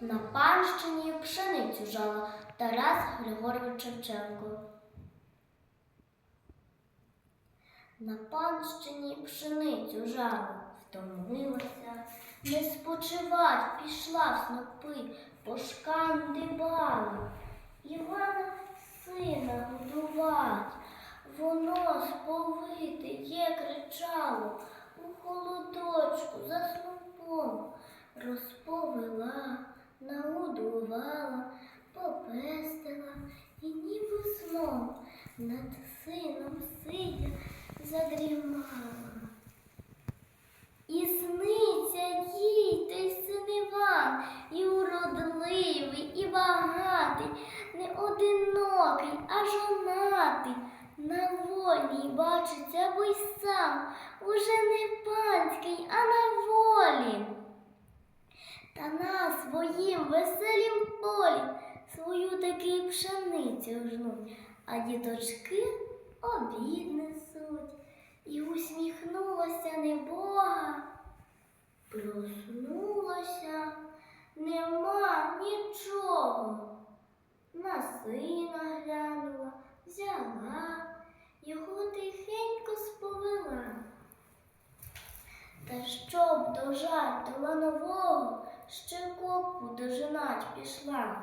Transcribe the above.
На панщині пшеницю жала Тарас Григорович Шевченко. На панщині пшеницю жала, втомилася, не спочивать пішла в снопи, пошкандибали. Івана сина годувать, воно сповите є кричало, у холодочку за снопом розповела, нагодувала, попестила і ніби сном над сином сидя задрімала. І сниться їй той син і уродливий, і багатий, не одинокий, а жонатий. На волі бачиться, бо й сам уже не панський, а на волі. Та на своїм веселім полі свою таки пшеницю жнуть, а діточки обід несуть. І усміхнулася небога, проснулася, нема нічого. На сина глянула, взяла, його тихенько сповела. Та щоб до ланового, ще копу дожинать пішла.